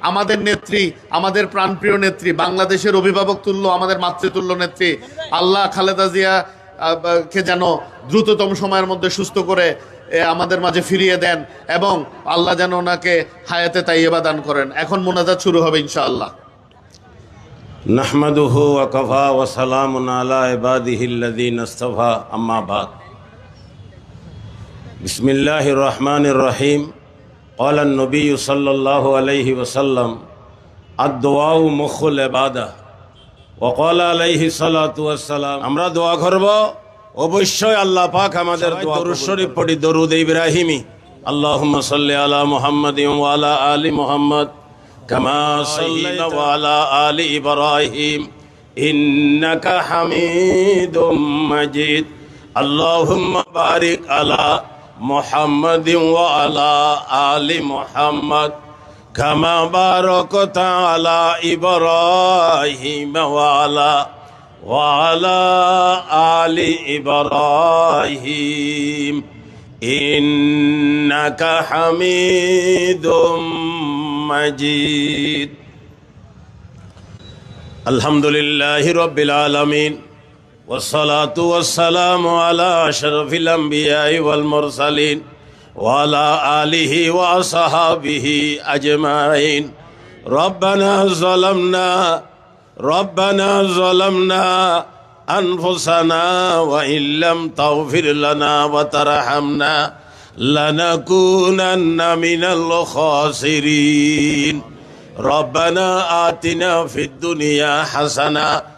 আমাদের নেত্রী আমাদের প্রাণপ্রিয় নেত্রী বাংলাদেশের অভিভাবক তুল্য আমাদের মাতৃতুল্য নেত্রী আল্লাহ খালেদা জিয়া আহ, বা- কে যেন দ্রুততম সময়ের মধ্যে সুস্থ করে এ, আমাদের মাঝে ফিরিয়ে দেন এবং আল্লাহ যেন ওনাকে হায়াতে তাইয়েবা দান করেন এখন মোনাজাত শুরু হবে ইনশাআল্লাহ نحمده وكفى وسلام على عباده الذين اصطفى أما بعد بسم الله الرحمن الرحيم قال النبي صلى الله عليه وسلم الدعاء مخ العبادة وقال عليه الصلاة والسلام আমরা দোয়া করব অবশ্যই আল্লাহ পাক আমাদের দোয়া দরুদ শরীফ পড়ি দরুদ ইব্রাহিমি আল্লাহুম্মা সাল্লি আলা মুহাম্মাদিন ওয়া আলা আলি মুহাম্মদ كما صليت وعلى آل إبراهيم إنك حميد مجيد اللهم بارك على محمد وعلى آل محمد كما باركت على إبراهيم وعلى وعلى آل إبراهيم. إنك حميد مجيد. الحمد لله رب العالمين. والصلاة والسلام على أشرف الأنبياء والمرسلين وعلى آله وأصحابه أجمعين. ربنا ظلمنا ربنا ظلمنا أنفسنا وإن لم تغفر لنا وترحمنا لنكونن من الخاسرين. ربنا آتنا في الدنيا حسنة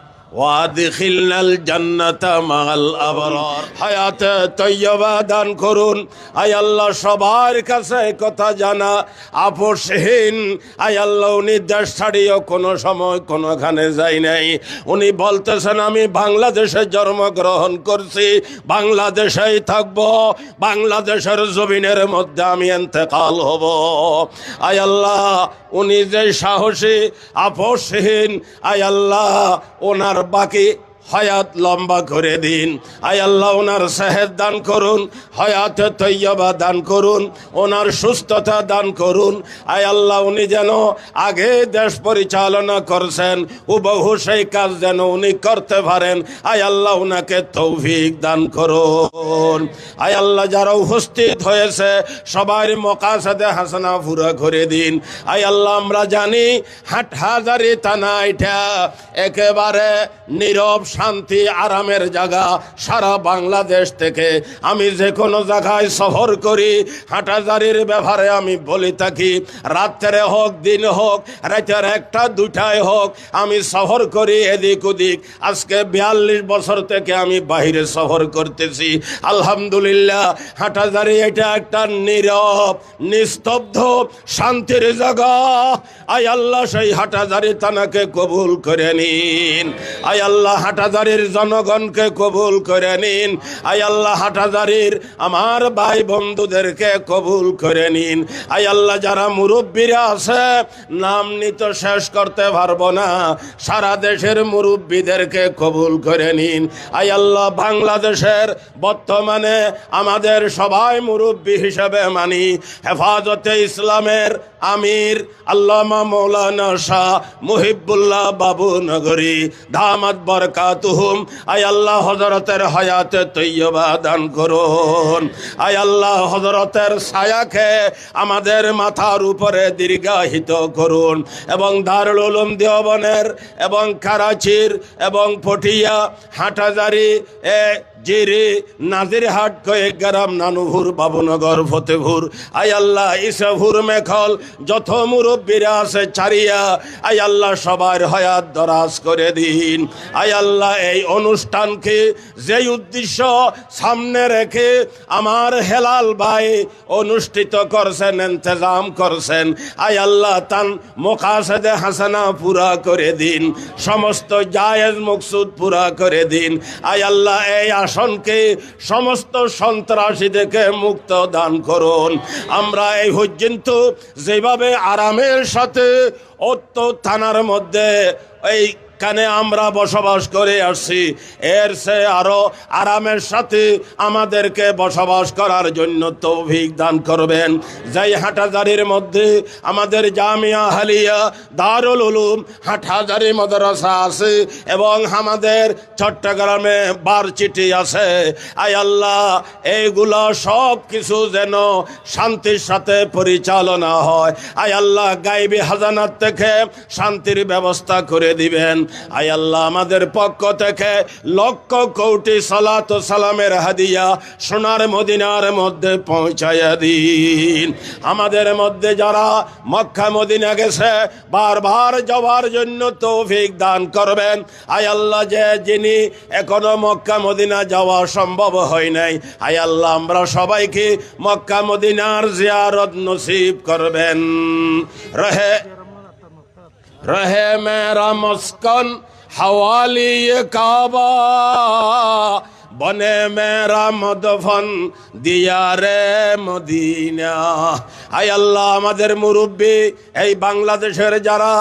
ওয়াদিখিল্লাল জান্নাতা মাল আবরার। হায়াতে তৈয়বা দান করুন। আয় আল্লাহ, সবার কাছে কথা জানা। আপোষহীন। আয় আল্লাহ, উনি দেশ ছাড়িয়েও কোনো সময় কোনোখানে যাই নাই। উনি বলতেছেন, আমি বাংলাদেশে জন্মগ্রহণ করছি। বাংলাদেশেই থাকব। বাংলাদেশের জমিনের মধ্যে আমি এতেকাল হব। আয় আল্লাহ, উনি যে সাহসী, আপোষহীন। আয় আল্লাহ, ওনার ربا کے হয়াত লম্বা করে দিন। আয় আল্লাহ, ওনার সেহেদ দান করুন, হয়াতে তৈয়বা দান করুন, ওনার সুস্থতা দান করুন। আয় আল্লাহ, উনি যেন আগে দেশ পরিচালনা করছেন বহু সেই কাজ যেন উনি করতে পারেন। আয় আল্লাহ ওনাকে তৌফিক দান করুন। আয় আল্লাহ, যারা উপস্থিত হয়েছে, সবার মকাসাদে হাসানা পুরা করে দিন। আয় আল্লাহ, আমরা জানি হাট হাজারি থানা এটা একেবারে নীরব শান্তি আরামের জায়গা সারা বাংলাদেশ থেকে। আমি যে কোনো জায়গায় সফর করি, হাটাজারির ব্যাপারে আমি বলি থাকি, রাত্রে হোক, দিন হোক, রাতের একটা দুটায় হোক, আমি সফর করি এদিক ওদিক। আজকে বিয়াল্লিশ বছর থেকে আমি বাইরে সফর করতেছি। আলহামদুলিল্লাহ, হাটাজারি এটা একটা নীরব, নিস্তব্ধ, শান্তির জায়গা। আয় আল্লাহ, সেই হাটাজারি তানাকে কবুল করে নিন। আয় আল্লাহ হাটাজারির জনগণকে কবুল করে নিন। আয় আল্লাহ হাটাজারির আমার ভাই বন্ধুদেরকে কবুল করে নিন। আয় আল্লাহ যারা মুরব্বীরা আছে, নাম নিত শেষ করতে পারব না। সারা দেশের মুরব্বীদেরকে কবুল করে নিন। আয় আল্লাহ বাংলাদেশের বর্তমানে আমাদের সবাই মুরব্বী হিসেবে মানি। হেফাজতে ইসলামের আমির, আল্লামা মৌলানা শাহ মুহিবুল্লাহ বাবু নগরী, দামাত বরকাতুহুম। আয় আল্লাহ হজরতের হায়াতে তৈয়বা দান করুন। আয় আল্লাহ হজরতের ছায়াকে আমাদের মাথার উপরে দীর্ঘাহিত করুন এবং দারুল উলুম দেওবনের এবং কারাচির এবং পটিয়া হাটাজারি এ জিরি নাজিরহাট কয়েক গ্রাম নানুভুর বাবুনগর ফতেভুর। আয় আল্লাহ, ইসভুর মেখল, যত মুরব্বীরা আছে চারিয়া আয় আল্লাহ সবার হয়াত দরাজ করে দিন। আয় আল্লাহ, এই অনুষ্ঠানকে যেই উদ্দেশ্য সামনে রেখে আমার হেলাল ভাই অনুষ্ঠিত করছেন, ইন্তজাম করছেন, আয় আল্লাহ তান মোকাসেদে হাসানা পুরা করে দিন, সমস্ত জায়েজ মকসুদ পুরা করে দিন। আয় আল্লাহ, এই আসনকে সমস্ত সন্ত্রাসী থেকে মুক্ত দান করুন। আমরা এই পর্যন্ত যেভাবে আরামের সাথে অত্য থানার মধ্যে এই যেখানে আমরা বসবাস করে আসছি। এর সে আরও আরামের সাথে আমাদেরকে বসবাস করার জন্য তৌফিক দান করবেন। যাই হাটাজারির মধ্যে আমাদের জামিয়া হালিয়া দারুল উলুম হাটহাজারি মাদ্রাসা আছে এবং আমাদের চট্টগ্রামে বার চিঠি আছে। আয় আল্লাহ এইগুলো সব কিছু যেন শান্তির সাথে পরিচালনা হয়। আয় আল্লাহ, গাইবি হাজানার থেকে শান্তির ব্যবস্থা করে দিবেন। আয় আল্লাহ আমাদের পক্ষ থেকে লক্ষ কোটি সালাত সালামের হাদিয়া সোনার মদিনার মধ্যে পৌঁছাইয়া দিন। আমাদের মধ্যে যারা মক্কা মদিনা গেছে, বারবার যাওয়ার জন্য তৌফিক দান করবেন। আয় আল্লাহ যে যিনি এখনও মক্কা মদিনা যাওয়া সম্ভব হয় নাই, আয় আল্লাহ আমরা সবাইকে মক্কা মদিনার জিয়ারত নসিব করবেন। রহে रहे मेरा मस्कन हवाली ये काबा বনে মেরা মদফন দিয়া রে মদিনা আই আল্লাহ আমাদের মুরব্বী এই বাংলাদেশের যারা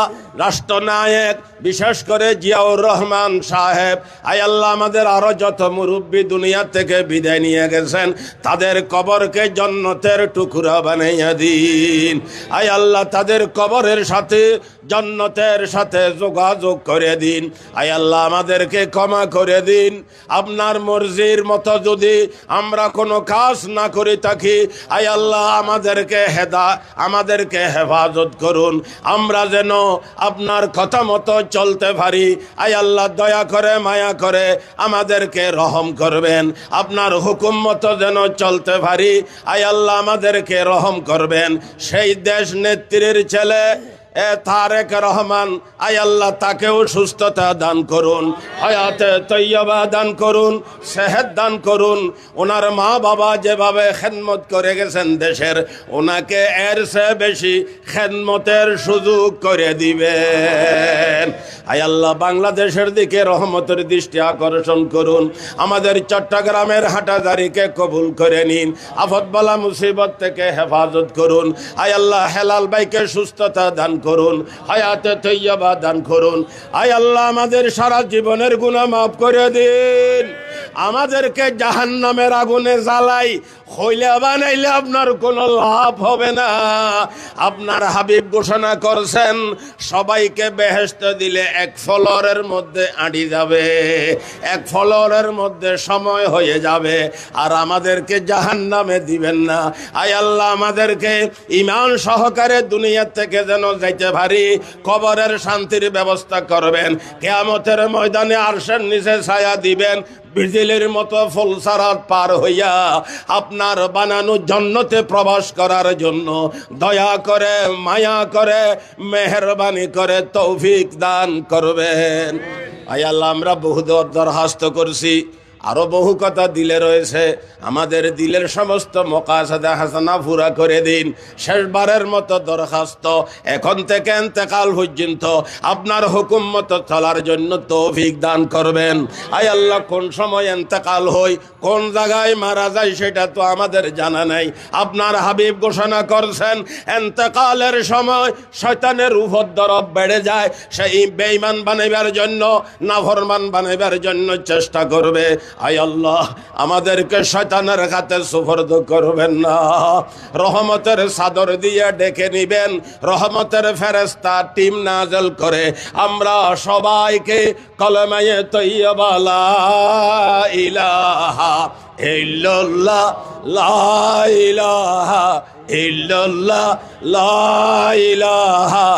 রাষ্ট্রনায়ক বিশেষ করে জিয়াউর রহমান সাহেব আই আল্লাহ আমাদের আরো যত মুরব্বী দুনিয়া থেকে বিদায় নিয়ে গেছেন তাদের কবরকে জন্নতের টুকরা বানাইয়া দিন আই আল্লাহ তাদের কবরের সাথে জন্নতের সাথে যোগাযোগ করে দিন। আই আল্লাহ, আমাদেরকে ক্ষমা করে দিন। আপনার মর্জির মতো যদি আমরা কোনো কাজ না করে থাকি আই আল্লাহ, আমাদেরকে হেদা, আমাদেরকে হেফাজত করুন। আমরা যেন আপনার কথা মতো চলতে পারি। আই আল্লাহ, দয়া করে, মায়া করে আমাদেরকে রহম করবেন। আপনার হুকুম মতো যেন চলতে পারি। আই আল্লাহ, আমাদেরকে রহম করবেন। সেই দেশ নেত্রীর ছেলে এ তারেক রহমান আই আল্লাহ তাকেও সুস্থতা দান করুন, হয়াতে তৈয়বা দান করুন সেহেদ দান করুন। ওনার মা বাবা যেভাবে খেদমত করে গেছেন দেশের, ওনাকে এর সে বেশি খেদমতের সুযোগ করে দিবেন। আই আল্লাহ বাংলাদেশের দিকে রহমতের দৃষ্টি আকর্ষণ করুন। আমাদের চট্টগ্রামের হাটাজারিকে কবুল করে নিন, আফতবালা মুসিবত থেকে হেফাজত করুন। আই আল্লাহ হেলাল ভাইকে সুস্থতা দান করুন, হায়াতে তৈয়বা দান করুন। আই আল্লাহ, আমাদের সারা জীবনের গুণা মাফ করে দিন। আমাদেরকে জাহান নামের আগুনে জ্বালাই হইলে বানাইলে আপনার কোনো লাভ হবে না। আপনার হাবিব ঘোষণা করছেন, সবাইকে বেহেস্ত দিলে এক ফলরের মধ্যে আঁড়ি যাবে, এক ফলরের মধ্যে সময় হয়ে যাবে, আর আমাদেরকে জাহান নামে দিবেন না। আয় আল্লাহ, আমাদেরকে ইমান সহকারে দুনিয়ার থেকে যেন যাইতে পারি, কবরের শান্তির ব্যবস্থা করবেন, কেয়ামতের ময়দানে আরশের নিচে ছায়া দিবেন, বিজলির মতো ফুলসারাত পার হইয়া আপনার বানানো জন্নতে প্রবেশ করার জন্য দয়া করে, মায়া করে, মেহরবানি করে তৌফিক দান করবেন। আয় আল্লাহ, আমরা বহু দরখাস্ত করছি। আরও বহু কথা দিলে রয়েছে। আমাদের দিলের সমস্ত মকাসাদা হাসানা ফুরা করে দিন। শেষবারের মতো দরখাস্ত এখন থেকে এতেকাল পর্যন্ত আপনার হুকুম মতো চলার জন্য তৌফিক দান করবেন। আয় আল্লাহ, কোন সময় এতেকাল হই কোন জায়গায় মারা যায় সেটা তো আমাদের জানা নাই। আপনার হাবিব ঘোষণা করছেন এতেকালের সময় শয়তানের উপদ্রব বেড়ে যায়, সেই বেঈমান বানাইবার জন্য, নাফরমান বানাইবার জন্য চেষ্টা করবে। আয় আল্লাহ, আমাদেরকে শয়তানের হাতে সুফর্দ করবেন না। রহমতের চাদর দিয়ে ডেকে নিবেন, রহমতের ফেরেস্তা টিম নাজল করে। আমরা সবাইকে কলমায়ে তৈয়বালা ইলাহা ইল্লাল্লাহ, লা ইলাহা ইল্লাল্লাহ, লা ইলাহা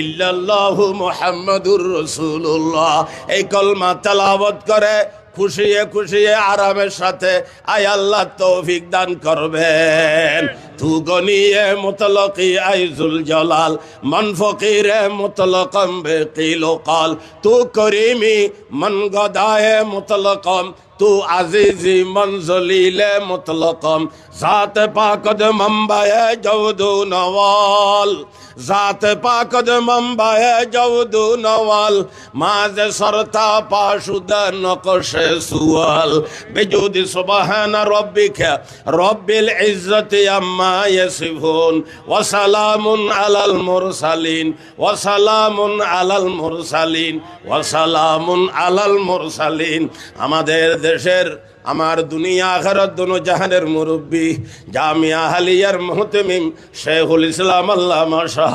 ইল্লাল্লাহু মুহাম্মাদুর রাসূলুল্লাহ। এই কলমা তেলাওয়াত করে খুশিয়ে খুশিয়ে আরামের সাথে আয় আল্লাহ তৌফিক দান করবেন। তু গনিয়ে মুতলকি আইজুল জলাল, মন ফকিরে মুতলকম বেকিল কাল। তু করিমি, মন গদায়ে মুতলকম তু আজিজি মঞ্জলিলে মুতলকম জাত পাকদ মম্বায়ে জৌদু নওয়াল জাত পাকদ মম্বায়ে জৌদু নওয়াল মাঝে সরতা পাশুদা নকশে সুয়াল বেজুদি সুবহান রব্বিকা রব্বিল ইজ্জতি আম্মা ইয়াসিফুন ওয়া সালামুন আলাল মুরসালিন ওয়া সালামুন আলাল মুরসালিন ওয়া সালামুন আলাল মুরসালিন আমাদের দেশের আমার দুনিয়া, আখেরাত দোনো জাহানের মুরব্বী, জামিয়া হালিয়ার মুহতমিম শেখুল ইসলাম আল্লাহ মাশা,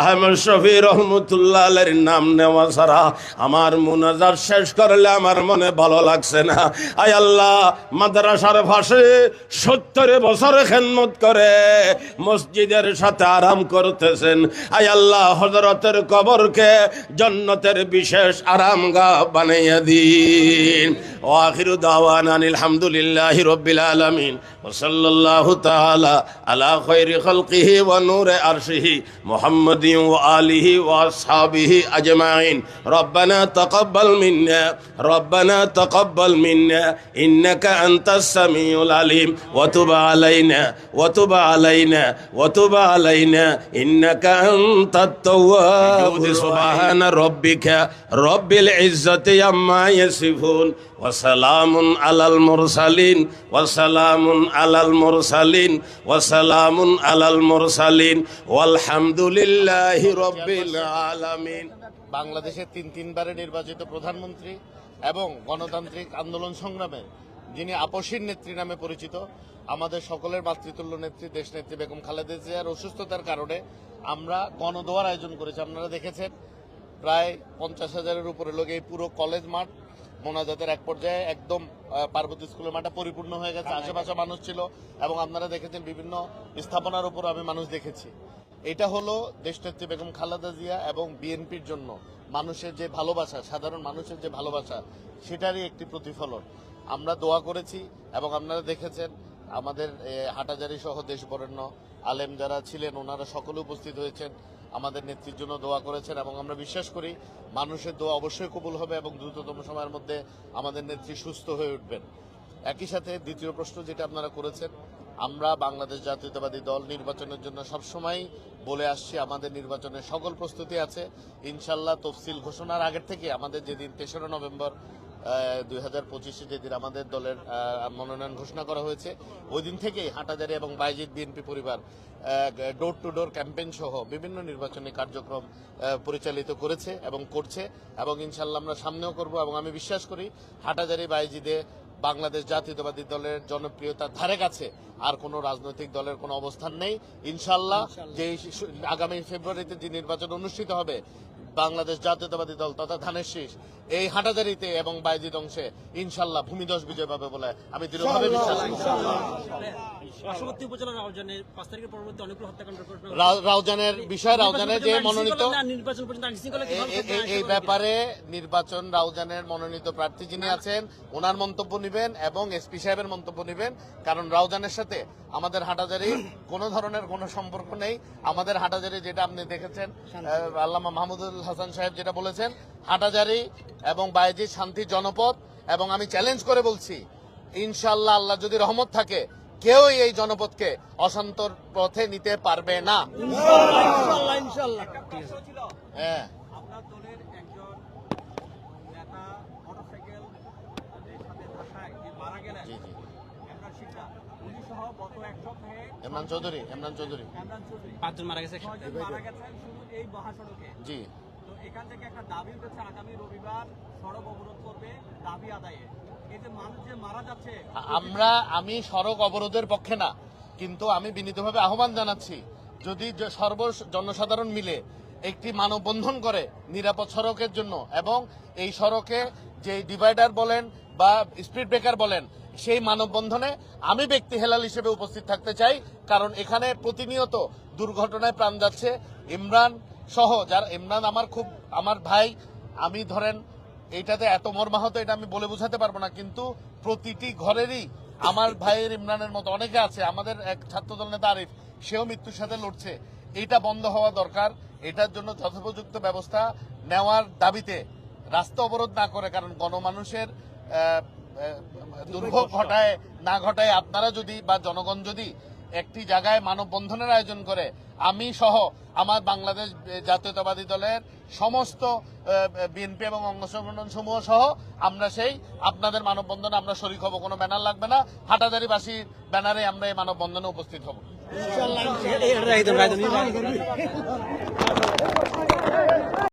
আহমদ শফি রহমতুল্লাহ আলের নাম নেওয়া সারা আমার মুনাজার শেষ করলে আমার মনে ভালো লাগছে না। আয় আল্লাহ, মাদ্রাসার ভাষে সত্তর বছর খেদমত করে মসজিদের সাথে আরাম করতেছেন। আয় আল্লাহ হজরতের কবরকে জন্নতের বিশেষ আরামগা বানাইয়া দিন। ও আখিরু দাওয়ান আলহামদুলিল্লাহ রব্বিল আলমিন। ওসল্লাহ তালা আলা খৈরি খলকিহি ও নূর আরশিহি মোহাম্মদি ও আলিহি ও সাবিহি আজমাইন। রব্বানা তকব্বল মিন্না, রব্বানা তকব্বল মিন্না, ইন্নাকা আনতাস সামিউল আলিম। ওয়া তুব আলাইনা, ওয়া তুব আলাইনা, ওয়া তুব আলাইনা, ইন্নাকা আনতাত তাওয়াব সুবহান রব্বিকা রব্বিল ইজ্জাতি আম্মা ইয়াসিফুন। وسلام على المرسلين وسلام على المرسلين وسلام على المرسلين والحمد لله رب العالمين বাংলাদেশের তিন তিনবারে নির্বাচিত প্রধানমন্ত্রী এবং গণতান্ত্রিক আন্দোলন সংগ্রামে যিনি আপসীর নেত্রী নামে পরিচিত আমাদের সকলের মাতৃতুল্য নেত্রী দেশ নেত্রী বেগম খালেদা জিয়ার অসুস্থতার কারণে আমরা গণদোয়ার আয়োজন করেছি আপনারা দেখেছেন প্রায় পঞ্চাশ হাজারের উপরে লোক এই পুরো কলেজ মাঠ মোনাজাতের এক পর্যায়ে একদম পার্বতী স্কুলের মাঠটা পরিপূর্ণ হয়ে গেছে আশেপাশে মানুষ ছিল এবং আপনারা দেখেছেন বিভিন্ন স্থাপনার উপর আমি মানুষ দেখেছি। এটা হলো দেশনেত্রী বেগম খালেদা জিয়া এবং বিএনপির জন্য মানুষের যে ভালোবাসা সাধারণ মানুষের যে ভালোবাসা সেটারই একটি প্রতিফলন। আমরা দোয়া করেছি এবং আপনারা দেখেছেন আমাদের হাটাজারি সহ দেশ বরেণ্য আলেম যারা ছিলেন ওনারা সকলে উপস্থিত হয়েছেন। আমাদের নেত্রীর জন্য দোয়া করেছেন এবং আমরা বিশ্বাস করি মানুষের দোয়া অবশ্যই কবুল হবে এবং দ্রুততম সময়ের মধ্যে আমাদের নেত্রী সুস্থ হয়ে উঠবেন। একই সাথে দ্বিতীয় প্রশ্ন যেটা আপনারা করেছেন, আমরা বাংলাদেশ জাতীয়তাবাদী দল নির্বাচনের জন্য সবসময় বলে আসছি, আমাদের নির্বাচনের সকল প্রস্তুতি আছে। ইনশাল্লাহ তফসিল ঘোষণার আগের থেকে আমাদের যেদিন তেসরা নভেম্বর দুই হাজার পঁচিশে যেদিন আমাদের দলের মনোনয়ন ঘোষণা করা হয়েছে ওই দিন থেকেই হাটাজারি এবং বাইজিৎ বিএনপি পরিবার ডোর টু ডোর ক্যাম্পেইন সহ বিভিন্ন নির্বাচনী কার্যক্রম পরিচালিত করেছে এবং করছে এবং ইনশাল্লাহ আমরা সামনেও করব এবং আমি বিশ্বাস করি হাটাজারি বাইজিদে বাংলাদেশ জাতীয়তাবাদী দলের জনপ্রিয়তার ধারে কাছে আর কোনো রাজনৈতিক দলের কোনো অবস্থান নেই। ইনশাল্লাহ যে আগামী ফেব্রুয়ারিতে যে নির্বাচন অনুষ্ঠিত হবে বাংলাদেশ জাতীয়তাবাদী দল তথা ধানের শীষ। এই হাটাজারিতে এবং বাইজিদ অংশে ইনশাল্লাহ ভূমিদশ বিজয় পাবে বলে আমি দৃঢ়ভাবে বিশ্বাস রাউজানের বিষয় রাউজানের যে নির্বাচন মনোনীত পর্যন্ত আইন নির্বাচন পর্যন্ত আইন শৃঙ্খলা এ- কীভাবে এ- থাকবে, এই- আইন এই শৃঙ্খলা ব্যাপারে নির্বাচন রাউজানের মনোনীত প্রার্থী যিনি আছেন ওনার মন্তব্য নেবেন এবং এসপি সাহেবের মন্তব্য নেবেন। কারণ রাউজানের সাথে আমাদের হাটাজারি কোনো ধরনের কোনো সম্পর্ক নেই। আমাদের হাটাজারি যেটা আপনি দেখেছেন আল্লামা মাহমুদুল হাসান সাহেব যেটা বলেছেন হাটাজারি এবং বাইজি শান্তি জনপদ এবং আমি চ্যালেঞ্জ করে বলছি ইনশাল্লাহ আল্লাহ যদি রহমত থাকে কেউই এই জনপদকে অশান্তর পথে নিতে পারবে না। হ্যাঁ। আপনার দলের একজন নেতা মোটরসাইকেল সাথে ধাক্কায় যে মারা গেলেন জি জি। ইমরান শিকদার উনি সহ গত এক সপ্তাহে ইমরান চৌধুরী চৌধুরী। পাঁচজন মারা গেছে জি। এখান থেকে একটা দাবি উঠেছে আগামী রবিবার সড়ক অবরোধ করবে দাবি আদায়ে। মানুষ যে মারা যাচ্ছে, আমরা, আমি সড়ক অবরোধের পক্ষে না, কিন্তু আমি বিনীতভাবে আহ্বান জানাচ্ছি, যদি সর্ব জনসাধারণ মিলে একটি মানববন্ধন করে নিরাপদ সড়কের জন্য এবং এই সড়কে যে ডিভাইডার বলেন বা স্পিড ব্রেকার বলেন, সেই মানববন্ধনে আমি ব্যক্তি হেলাল হিসেবে উপস্থিত থাকতে চাই, কারণ এখানে প্রতিনিয়ত দুর্ঘটনায় প্রাণ যাচ্ছে। ইমরান সহ যার ইমরান আমার খুব আমার ভাই আমি ধরেন এইটাতে এত মর্মাহত এটা আমি বলে বোঝাতে পারব না কিন্তু প্রতিটি ঘরেরই আমার ভাইয়ের ইমরানের মতো অনেকে আছে আমাদের এক ছাত্রদল নেতা আরিফ সেও মৃত্যুর সাথে লড়ছে। এটা বন্ধ হওয়া দরকার এটার জন্য যথোপযুক্ত ব্যবস্থা নেওয়ার দাবিতে রাস্তা অবরোধ না করে কারণ গণমানুষের দুর্ভোগ ঘটায় না ঘটায় আপনারা যদি বা জনগণ যদি একটি জায়গায় মানববন্ধনের আয়োজন করে। আমি সহ আমার বাংলাদেশ জাতীয়তাবাদী দলের সমস্ত বিএনপি এবং অঙ্গ সংগঠন সমূহ সহ আমরা সেই, আপনাদের মানববন্ধনে আমরা শরিক হব, কোনো ব্যানার লাগবে না। হাটাদারিবাসীর ব্যানারে আমরা এই মানববন্ধনে উপস্থিত হব।